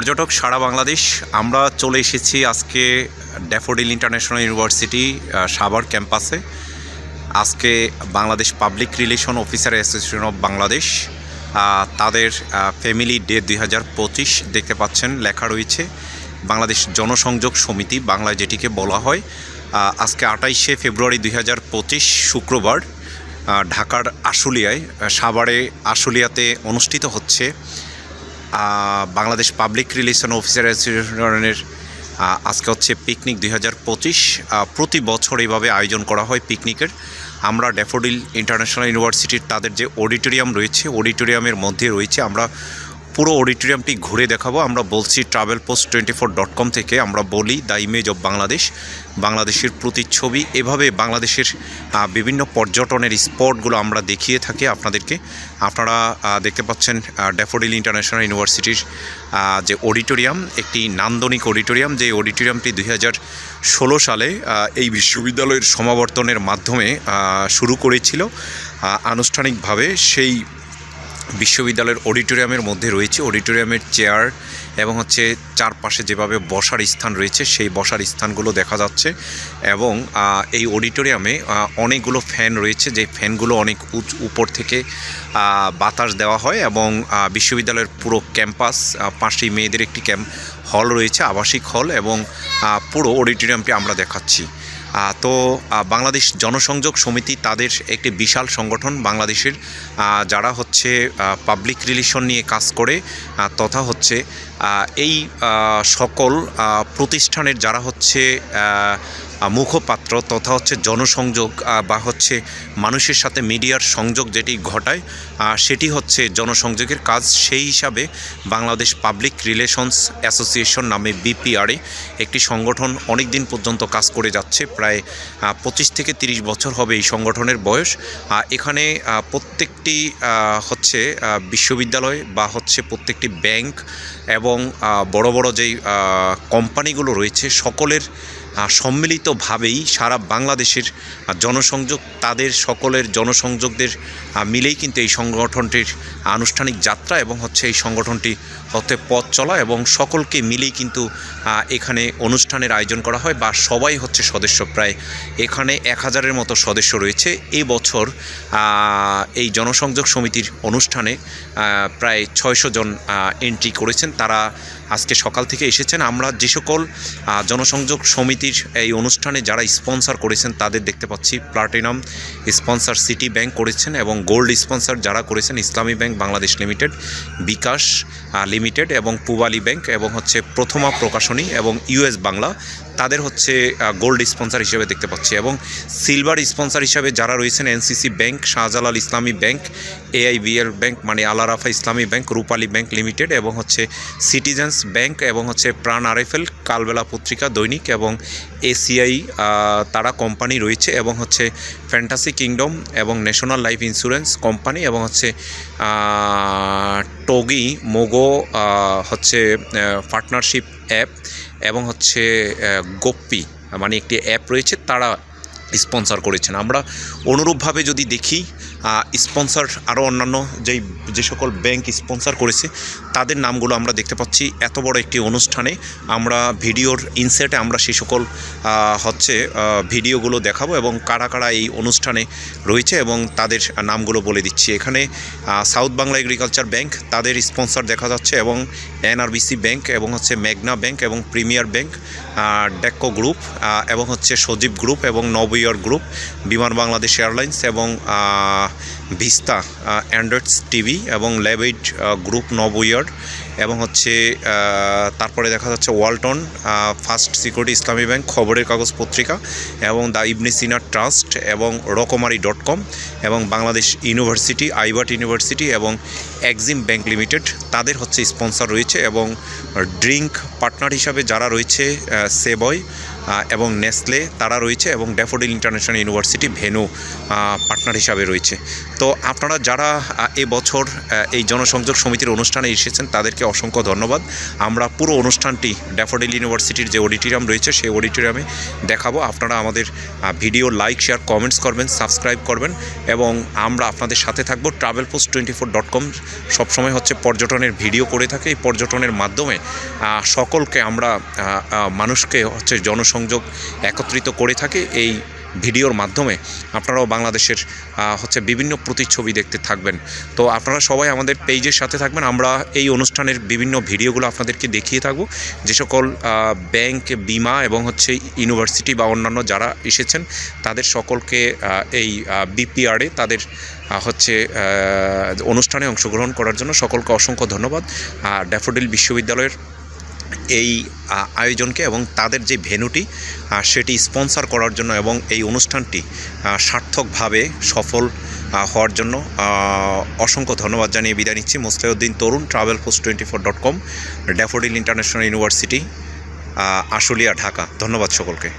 পর্যটক, সারা বাংলাদেশ। আমরা চলে এসেছি আজকে ড্যাফোডিল ইন্টারন্যাশনাল ইউনিভার্সিটি সাভার ক্যাম্পাসে। আজকে Bangladesh public relation officer association of Bangladesh তাদের ফ্যামিলি ডে দুই হাজার পঁচিশ দেখতে পাচ্ছেন, লেখা রয়েছে, বাংলাদেশ জনসংযোগ সমিতি, বাংলায় যেটিকে বলা হয়। আজকে আটাইশে ফেব্রুয়ারি দুই হাজার পঁচিশ, শুক্রবার ঢাকার আশুলিয়ায় সাভারে আশুলিয়াতে অনুষ্ঠিত হচ্ছে বাংলাদেশ পাবলিক রিলেশন অফিসার অ্যাসোসিয়েশনের আজকে হচ্ছে পিকনিক দুই হাজার পঁচিশ। প্রতি বছর এইভাবে আয়োজন করা হয় পিকনিকের আমরা ড্যাফোডিল ইন্টারন্যাশনাল ইউনিভার্সিটির তাদের যে অডিটোরিয়াম রয়েছে অডিটোরিয়ামের মধ্যে রয়েছে। আমরা পুরো অডিটোরিয়ামটি ঘুরে দেখাবো। আমরা বলছি travel post twenty four dot com থেকে আমরা বলি দ্য ইমেজ অব বাংলাদেশ। বাংলাদেশের প্রতিচ্ছবি, এভাবে বাংলাদেশের বিভিন্ন পর্যটনের স্পটগুলো আমরা দেখিয়ে থাকি আপনাদেরকে। আপনারা দেখতে পাচ্ছেন ড্যাফোডিল ইন্টারন্যাশনাল ইউনিভার্সিটির যে অডিটোরিয়াম, একটি নান্দনিক অডিটোরিয়াম, যে অডিটোরিয়ামটি দুই হাজার ষোলো সালে এই বিশ্ববিদ্যালয়ের সমাবর্তনের মাধ্যমে শুরু করেছিল। আনুষ্ঠানিকভাবে সেই বিশ্ববিদ্যালয়ের অডিটোরিয়ামের মধ্যে রয়েছে। অডিটোরিয়ামের চেয়ার এবং হচ্ছে চারপাশে যেভাবে বসার স্থান রয়েছে, সেই বসার স্থানগুলো দেখা যাচ্ছে এবং এই অডিটোরিয়ামে অনেকগুলো ফ্যান রয়েছে। যে ফ্যানগুলো অনেক উপর থেকে বাতাস দেওয়া হয় এবং বিশ্ববিদ্যালয়ের পুরো ক্যাম্পাস পাঁচটি মেয়েদের একটি ক্যাম্প হল রয়েছে, আবাসিক হল এবং পুরো অডিটোরিয়ামটি আমরা দেখাচ্ছি। তো বাংলাদেশ জনসংযোগ সমিতি তাদের একটি বিশাল সংগঠন বাংলাদেশের যারা হচ্ছে পাবলিক রিলেশন নিয়ে কাজ করে তথা হচ্ছে এই সকল প্রতিষ্ঠানের যারা হচ্ছে মুখপাত্র তথা হচ্ছে জনসংযোগ বা হচ্ছে মানুষের সাথে মিডিয়ার সংযোগ যেটি ঘটায় সেটি হচ্ছে জনসংযোগের কাজ। সেই হিসাবে বাংলাদেশ পাবলিক রিলেশনস অ্যাসোসিয়েশন নামে বিপিআরএ একটি সংগঠন অনেক দিন পর্যন্ত কাজ করে যাচ্ছে। প্রায় পঁচিশ থেকে তিরিশ বছর হবে এই সংগঠনের বয়স। এখানে প্রত্যেকটি হচ্ছে বিশ্ববিদ্যালয় বা হচ্ছে প্রত্যেকটি ব্যাংক এবং আহ, বড় বড় যেই কোম্পানিগুলো রয়েছে সকলের সম্মিলিতভাবেই সারা বাংলাদেশের জনসংযোগ তাদের সকলের জনসংযোগদের মিলেই কিন্তু এই সংগঠনটির আনুষ্ঠানিক যাত্রা এবং হচ্ছে এই সংগঠনটি হতে পথ চলা এবং সকলকে মিলেই কিন্তু এখানে অনুষ্ঠানের আয়োজন করা হয় বা সবাই হচ্ছে সদস্য। প্রায় এখানে এক হাজারের মতো সদস্য রয়েছে। এই বছর এই জনসংযোগ সমিতির অনুষ্ঠানে প্রায় ছয়শো জন এন্ট্রি করেছেন। তারা আজকে সকাল থেকে এসেছেন। আমরা যে সকল জনসংযোগ সমিতির এই অনুষ্ঠানে যারা স্পন্সর করেছেন তাদের দেখতে পাচ্ছি। প্লাটিনাম স্পন্সর সিটি ব্যাংক করেছেন এবং গোল্ড স্পন্সর যারা করেছেন Islami bank Bangladesh limited Bkash limited এবং পুবালি ব্যাংক এবং হচ্ছে প্রথমা প্রকাশনী এবং ইউএস বাংলা তাদের হচ্ছে গোল্ড স্পন্সর হিসেবে দেখতে পাচ্ছি এবং সিলভার স্পন্সর হিসেবে যারা রয়েছেন এনসিসি ব্যাংক শাহজালাল ইসলামী ব্যাংক এআইবিএল ব্যাংক মানে আলারাফা ইসলামী ব্যাংক রূপালী ব্যাংক লিমিটেড এবং হচ্ছে সিটিজেন্স ব্যাংক এবং হচ্ছে প্রাণ আরএফএল কালবেলা পত্রিকা দৈনিক এবং এসিআই তারা কোম্পানি রয়েছে এবং হচ্ছে ফ্যান্টাসি কিংডম এবং ন্যাশনাল লাইফ ইন্স্যুরেন্স কোম্পানি এবং হচ্ছে টগি মোগো হচ্ছে পার্টনারশিপ অ্যাপ এবং হচ্ছে গোপ্পি মানে একটি অ্যাপ রয়েছে, তারা স্পন্সর করেছেন। আমরা অনুরূপভাবে যদি দেখি স্পন্সর আরও অন্যান্য যেই, যে সকল ব্যাংক স্পন্সর করেছে, তাদের নামগুলো আমরা দেখতে পাচ্ছি। এত বড় একটি অনুষ্ঠানে আমরা ভিডিওর ইনসেটে আমরা সেই সকল হচ্ছে ভিডিওগুলো দেখাবো এবং কারা কারা এই অনুষ্ঠানে রয়েছে এবং তাদের নামগুলো বলে দিচ্ছি। এখানে সাউথ বাংলা এগ্রিকালচার ব্যাংক তাদের স্পন্সর দেখা যাচ্ছে এবং এনআরবিসি ব্যাংক এবং হচ্ছে মেঘনা ব্যাংক এবং প্রিমিয়ার ব্যাংক ডেক্কো গ্রুপ এবং হচ্ছে সজীব গ্রুপ এবং নবইয়ার গ্রুপ বিমান বাংলাদেশ এয়ারলাইন্স এবং ভিস্তা অ্যান্ড্রয়েডস টিভি এবং ল্যাবেড গ্রুপ নবইয়ার এবং হচ্ছে তারপরে দেখা যাচ্ছে Walton first security Islami bank খবরের কাগজ পত্রিকা এবং দ্য ইবনে সিনা ট্রাস্ট এবং রকমারি ডট কম এবং বাংলাদেশ ইউনিভার্সিটি আইবাট ইউনিভার্সিটি এবং এক্সিম ব্যাংক লিমিটেড তাদের হচ্ছে স্পন্সর রয়েছে এবং ড্রিঙ্ক পার্টনার হিসাবে যারা রয়েছে সেবয় এবং নেসলে তারা রয়েছে এবং Daffodil international university venue partner হিসাবে রয়েছে। তো আপনারা যারা এবছর এই জনসংযোগ সমিতির অনুষ্ঠানে এসেছেন, তাদেরকে অসংখ্য ধন্যবাদ। আমরা পুরো অনুষ্ঠানটি ড্যাফোডিল ইউনিভার্সিটির যে অডিটোরিয়াম রয়েছে, সেই অডিটোরিয়ামে দেখাবো। আপনারা আমাদের ভিডিও লাইক, শেয়ার, কমেন্টস করবেন, সাবস্ক্রাইব করবেন এবং আমরা আপনাদের সাথে থাকব। Travel post twenty four dot com সবসময় হচ্ছে পর্যটনের ভিডিও করে থাকে। এই পর্যটনের মাধ্যমে সকলকে আমরা মানুষকে হচ্ছে জনসংযোগ একত্রিত করে থাকে এই ভিডিওর মাধ্যমে। আপনারাও বাংলাদেশের হচ্ছে বিভিন্ন প্রতিচ্ছবি দেখতে থাকবেন। তো আপনারা সবাই আমাদের পেজের সাথে থাকবেন। আমরা এই অনুষ্ঠানের বিভিন্ন ভিডিওগুলো আপনাদেরকে দেখিয়ে থাকব। যে সকল ব্যাংক, বিমা এবং হচ্ছে ইউনিভার্সিটি বা অন্যান্য যারা এসেছেন, তাদের সকলকে এই বিপিআরে তাদের হচ্ছে অনুষ্ঠানে অংশগ্রহণ করার জন্য সকলকে অসংখ্য ধন্যবাদ। ড্যাফোডিল বিশ্ববিদ্যালয়ের এই আয়োজনকে এবং তাদের যে ভেনুটি সেটি স্পন্সর করার জন্য এবং এই অনুষ্ঠানটি সার্থকভাবে সফল হওয়ার জন্য অসংখ্য ধন্যবাদ জানিয়ে বিদায় নিচ্ছি। Mostauddin Tarun travel post twenty four dot com Daffodil international university Ashulia, Dhaka. ধন্যবাদ সকলকে।